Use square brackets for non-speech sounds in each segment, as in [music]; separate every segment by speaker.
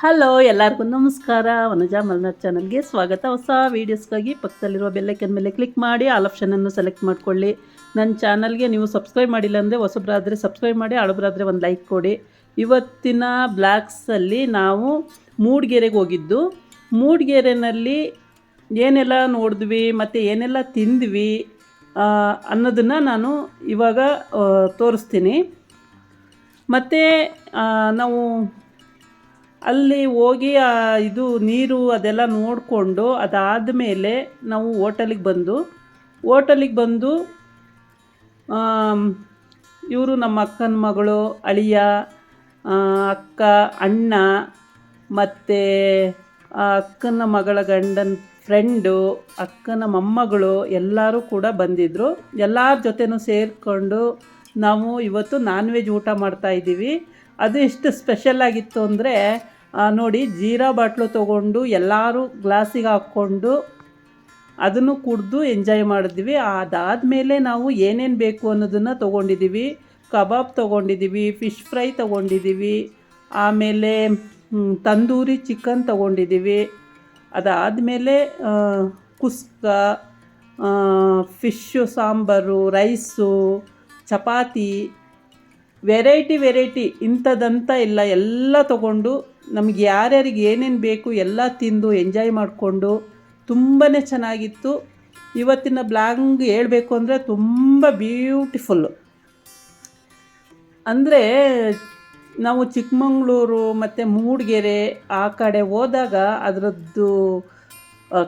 Speaker 1: Hello ಎಲ್ಲರಿಗೂ ನಮಸ್ಕಾರ. ವನಜಾ ಮಲ್ನಾಥ್ ಚಾನಲ್ಗೆ ಸ್ವಾಗತ. ಹೊಸ ವೀಡಿಯೋಸ್ಗಾಗಿ ಪಕ್ಕದಲ್ಲಿರುವ ಬೆಲ್ಲೈಕನ್ ಮೇಲೆ ಕ್ಲಿಕ್ ಮಾಡಿ ಆಲ್ ಆಪ್ಷನನ್ನು ಸೆಲೆಕ್ಟ್ ಮಾಡ್ಕೊಳ್ಳಿ. ನನ್ನ ಚಾನಲ್ಗೆ ನೀವು ಸಬ್ಸ್ಕ್ರೈಬ್ ಮಾಡಿಲ್ಲ ಅಂದರೆ ಹೊಸಬ್ರಾದರೆ ಸಬ್ಸ್ಕ್ರೈಬ್ ಮಾಡಿ ಹಳಬ್ರಾದರೆ ಒಂದು ಲೈಕ್ ಕೊಡಿ. ಇವತ್ತಿನ ಬ್ಲಾಗ್ಸಲ್ಲಿ ನಾವು ಮೂಡಿಗೆರೆಗೆ ಹೋಗಿದ್ದು. ಮೂಡಿಗೆರೆನಲ್ಲಿ ಏನೆಲ್ಲ ನೋಡಿದ್ವಿ, ಮತ್ತು ಏನೆಲ್ಲ ತಿಂದ್ವಿ ಅನ್ನೋದನ್ನು ನಾನು ಇವಾಗ ತೋರಿಸ್ತೀನಿ. ಮತ್ತು ನಾವು ಅಲ್ಲಿ ಹೋಗಿ ಇದು ನೀರು ಅದೆಲ್ಲ ನೋಡಿಕೊಂಡು ಅದಾದ ಮೇಲೆ ನಾವು ಹೋಟೆಲಿಗೆ ಬಂದು ಹೋಟೆಲಿಗೆ ಬಂದು ಇವರು ನಮ್ಮ ಅಕ್ಕನ ಮಗಳು, ಅಳಿಯ ಅಕ್ಕ, ಅಣ್ಣ, ಮತ್ತು ಅಕ್ಕನ ಮಗಳ ಗಂಡನ ಫ್ರೆಂಡು ಅಕ್ಕನ ಮೊಮ್ಮಗಳು ಎಲ್ಲರೂ ಕೂಡ ಬಂದಿದ್ದರು ಎಲ್ಲರ ಜೊತೆನೂ ಸೇರಿಕೊಂಡು ನಾವು ಇವತ್ತು ನಾನ್ ವೆಜ್ ಊಟ ಮಾಡ್ತಾ ಇದ್ದೀವಿ. ಅದು ಎಷ್ಟು ಸ್ಪೆಷಲ್ ಆಗಿತ್ತು ಅಂದರೆ ನೋಡಿ, ಜೀರಾ ಬಾಟ್ಲು ತೊಗೊಂಡು ಎಲ್ಲರೂ ಗ್ಲಾಸಿಗೆ ಹಾಕ್ಕೊಂಡು ಅದನ್ನು ಕುಡಿದು ಎಂಜಾಯ್ ಮಾಡಿದ್ವಿ. ಅದಾದಮೇಲೆ ನಾವು ಏನೇನು ಬೇಕು ಅನ್ನೋದನ್ನು ತೊಗೊಂಡಿದ್ದೀವಿ. ಕಬಾಬ್ ತೊಗೊಂಡಿದ್ದೀವಿ ಫಿಶ್ ಫ್ರೈ ತೊಗೊಂಡಿದ್ದೀವಿ, ಆಮೇಲೆ ತಂದೂರಿ ಚಿಕನ್ ತೊಗೊಂಡಿದ್ದೀವಿ. ಅದಾದಮೇಲೆ kuska fish sambar rice chapati variety variety ಇಂಥದ್ದಂತ ಇಲ್ಲ. ಎಲ್ಲ ತಗೊಂಡು ನಮ್ಗೆ ಯಾರ್ಯಾರಿಗೆ ಏನೇನು ಬೇಕು ಎಲ್ಲ ತಿಂದು ಎಂಜಾಯ್ ಮಾಡಿಕೊಂಡು ತುಂಬಾ ಚೆನ್ನಾಗಿತ್ತು. ಇವತ್ತಿನ ಬ್ಲಾಂಗ್ ಹೇಳಬೇಕು ಅಂದರೆ ತುಂಬ ಬ್ಯೂಟಿಫುಲ್ಲು ಅಂದರೆ ನಾವು ಚಿಕ್ಕಮಗಳೂರು ಮತ್ತು ಮೂಡಿಗೆರೆ ಆ ಕಡೆ ಹೋದಾಗ ಅದರದ್ದು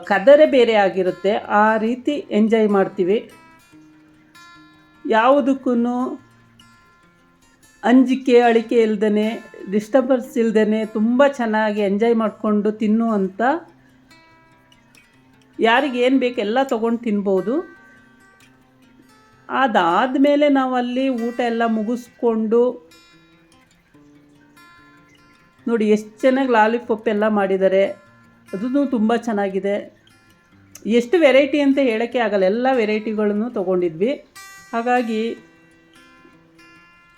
Speaker 1: ಕದರೆ ಬೇರೆ ಆಗಿರುತ್ತೆ. ಆ ರೀತಿ ಎಂಜಾಯ್ ಮಾಡ್ತೀವಿ. ಯಾವುದಕ್ಕೂ ಅಂಜಿಕೆ, ಅಳಿಕೆ ಇಲ್ದೇ ಡಿಸ್ಟರ್ಬನ್ಸ್ ಇಲ್ದೇ ತುಂಬ ಚೆನ್ನಾಗಿ ಎಂಜಾಯ್ ಮಾಡಿಕೊಂಡು ತಿನ್ನುವಂಥ ಯಾರಿಗೇನು ಏನು ಬೇಕು ಎಲ್ಲ ತೊಗೊಂಡು ತಿನ್ಬೋದು. ಅದಾದಮೇಲೆ ನಾವು ಅಲ್ಲಿ ಊಟ ಎಲ್ಲ ಮುಗಿಸ್ಕೊಂಡು ನೋಡಿ ಎಷ್ಟು ಚೆನ್ನಾಗಿ ಲಾಲಿಪಾಪ್ ಎಲ್ಲ ಮಾಡಿದ್ದಾರೆ. ಅದೂ ತುಂಬ ಚೆನ್ನಾಗಿದೆ. ಎಷ್ಟು ವೆರೈಟಿ ಅಂತ ಹೇಳೋಕ್ಕೆ ಆಗಲ್ಲ. ಎಲ್ಲ ವೆರೈಟಿಗಳನ್ನು ತೊಗೊಂಡಿದ್ವಿ. ಹಾಗಾಗಿ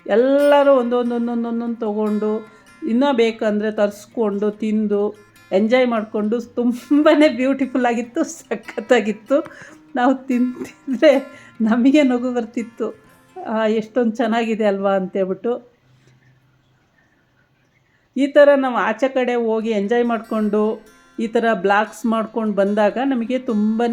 Speaker 1: ಎಲ್ಲರೂ ಒಂದೊಂದೊಂದೊಂದೊಂದೊಂದು ತೊಗೊಂಡು ಇನ್ನೂ ಬೇಕಂದರೆ ತರಿಸ್ಕೊಂಡು ತಿಂದು ಎಂಜಾಯ್ ಮಾಡಿಕೊಂಡು ತುಂಬಾ ಬ್ಯೂಟಿಫುಲ್ ಆಗಿತ್ತು, ಸಖತ್ತಾಗಿತ್ತು. ನಾವು ತಿಂತಿದ್ರೆ ನಮಗೆ ನಗು ಬರ್ತಿತ್ತು. ಎಷ್ಟೊಂದು ಚೆನ್ನಾಗಿದೆ ಅಲ್ವಾ ಅಂತೇಳ್ಬಿಟ್ಟು. ಈ ಥರ ನಾವು ಆಚೆ ಕಡೆ ಹೋಗಿ ಎಂಜಾಯ್ ಮಾಡಿಕೊಂಡು ಈ ಥರ ಬ್ಲಾಕ್ಸ್ ಮಾಡ್ಕೊಂಡು ಬಂದಾಗ ನಮಗೆ ತುಂಬಾ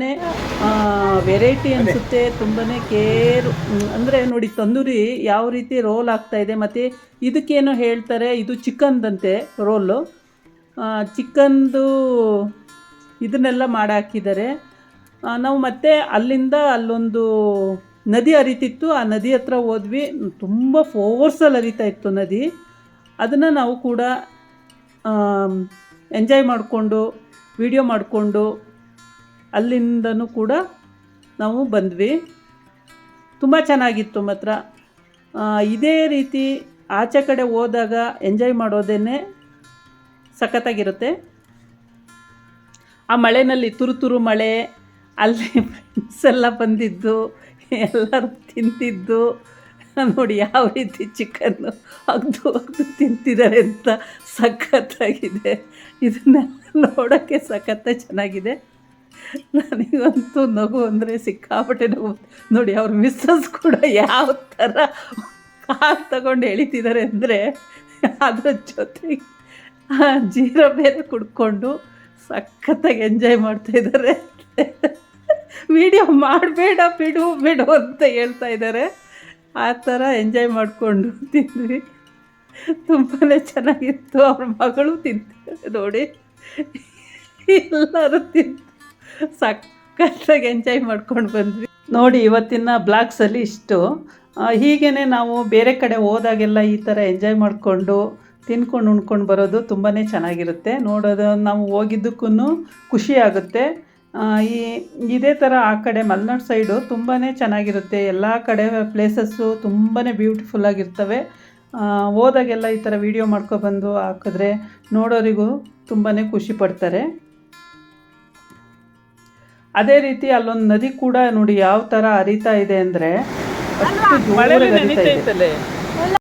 Speaker 1: ವೆರೈಟಿ ಅನಿಸುತ್ತೆ ತುಂಬಾ ಕೇರ್ ಅಂದರೆ ನೋಡಿ ತಂದೂರಿ ಯಾವ ರೀತಿ ರೋಲ್ ಆಗ್ತಾಯಿದೆ ಮತ್ತು ಇದಕ್ಕೇನೋ ಹೇಳ್ತಾರೆ, ಇದು ಚಿಕನ್ದಂತೆ ರೋಲು ಚಿಕನ್ದು ಇದನ್ನೆಲ್ಲ ಮಾಡಾಕಿದ್ದಾರೆ. ಹಾಕಿದ್ದಾರೆ ನಾವು ಮತ್ತೆ ಅಲ್ಲಿಂದ ಅಲ್ಲೊಂದು ನದಿ ಹರಿತಿತ್ತು, ಆ ನದಿ ಹತ್ರ ಹೋದ್ವಿ. ತುಂಬ ಫೋರ್ಸಲ್ಲಿ ಹರಿತಾ ಇತ್ತು ನದಿ. ಅದನ್ನು ನಾವು ಕೂಡ ಎಂಜಾಯ್ ಮಾಡಿಕೊಂಡು, ವಿಡಿಯೋ ಮಾಡಿಕೊಂಡು ಅಲ್ಲಿಂದನೂ ಕೂಡ ನಾವು ಬಂದ್ವಿ. ತುಂಬ ಚೆನ್ನಾಗಿತ್ತು ಮಾತ್ರ. ಇದೇ ರೀತಿ ಆಚೆ ಕಡೆ ಹೋದಾಗ ಎಂಜಾಯ್ ಮಾಡೋದೇ ಸಖತ್ತಾಗಿರುತ್ತೆ. ಆ ಮಳೆನಲ್ಲಿ ತುರು ತುರು ಮಳೆ, ಅಲ್ಲಿ ಫ್ರೆಂಡ್ಸ್ ಎಲ್ಲ ಬಂದಿದ್ದು, ಎಲ್ಲರೂ ತಿಂತಿದ್ದು [laughs] ನೋಡಿ ಯಾವ ರೀತಿ ಚಿಕನ್ನು ಅಗ್ದು ಅಗ್ದು ತಿಂತಿದ್ದಾರೆ ಅಂತ ಸಖತ್ತಾಗಿದೆ. ಇದನ್ನ ನೋಡೋಕ್ಕೆ ಸಖತ್ತ ಚೆನ್ನಾಗಿದೆ. ನನಗಂತೂ ನಗು ಅಂದರೆ ಸಿಕ್ಕಾಪಟ್ಟೆ ನಗು. ನೋಡಿ ಅವ್ರ ಮಿಸ್ಸಸ್ ಕೂಡ ಯಾವ ಥರ ಕಾರ್ ತಗೊಂಡು ಎಳಿತಿದ್ದಾರೆ ಅಂದರೆ ಅದ್ರ ಜೊತೆಗೆ ಜೀರ ಬೇರೆ ಕುಡ್ಕೊಂಡು ಸಖತ್ತಾಗಿ ಎಂಜಾಯ್ ಮಾಡ್ತಾಯಿದ್ದಾರೆ ವಿಡಿಯೋ [laughs] ಮಾಡಬೇಡ ಬಿಡು ಬಿಡು ಅಂತ ಹೇಳ್ತಾ ಇದ್ದಾರೆ. ಆ ಥರ ಎಂಜಾಯ್ ಮಾಡಿಕೊಂಡು ತಿಂದ್ವಿ. ತುಂಬಾ ಚೆನ್ನಾಗಿತ್ತು. ಅವ್ರ ಮಗಳು ತಿಂತಾರೆ ನೋಡಿ. ಎಲ್ಲರೂ ತಿಂದು ಸಕ್ಕತ್ತಾಗಿ ಎಂಜಾಯ್ ಮಾಡ್ಕೊಂಡು ಬಂದ್ವಿ. ನೋಡಿ ಇವತ್ತಿನ ಬ್ಲಾಗ್ಸಲ್ಲಿ ಇಷ್ಟು. ಹೀಗೇ ನಾವು ಬೇರೆ ಕಡೆ ಹೋದಾಗೆಲ್ಲ ಈ ಥರ ಎಂಜಾಯ್ ಮಾಡಿಕೊಂಡು ತಿನ್ಕೊಂಡು ಉಣ್ಕೊಂಡು ಬರೋದು ತುಂಬಾ ಚೆನ್ನಾಗಿರುತ್ತೆ. ನೋಡೋದು ನಾವು ಹೋಗಿದ್ದಕ್ಕೂ ಖುಷಿ ಆಗುತ್ತೆ. ಆ, ಈ ಇದೇ ಥರ ಆ ಕಡೆ ಮಲೆನಾಡು ಸೈಡು ತುಂಬಾ ಚೆನ್ನಾಗಿರುತ್ತೆ. ಎಲ್ಲ ಕಡೆ ಪ್ಲೇಸಸ್ಸು ತುಂಬಾ ಬ್ಯೂಟಿಫುಲ್ ಆಗಿರ್ತವೆ. ಆ, ಹೋದಾಗೆಲ್ಲ ಈ ಥರ ವೀಡಿಯೋ ಮಾಡ್ಕೊಬಂದು ಹಾಕಿದ್ರೆ ನೋಡೋರಿಗೂ ತುಂಬಾ ಖುಷಿ ಪಡ್ತಾರೆ. ಅದೇ ರೀತಿ ಅಲ್ಲೊಂದು ನದಿ ಕೂಡ ನೋಡಿ ಯಾವ ಥರ ಹರಿತಾ ಇದೆ ಅಂದರೆ ಅಷ್ಟು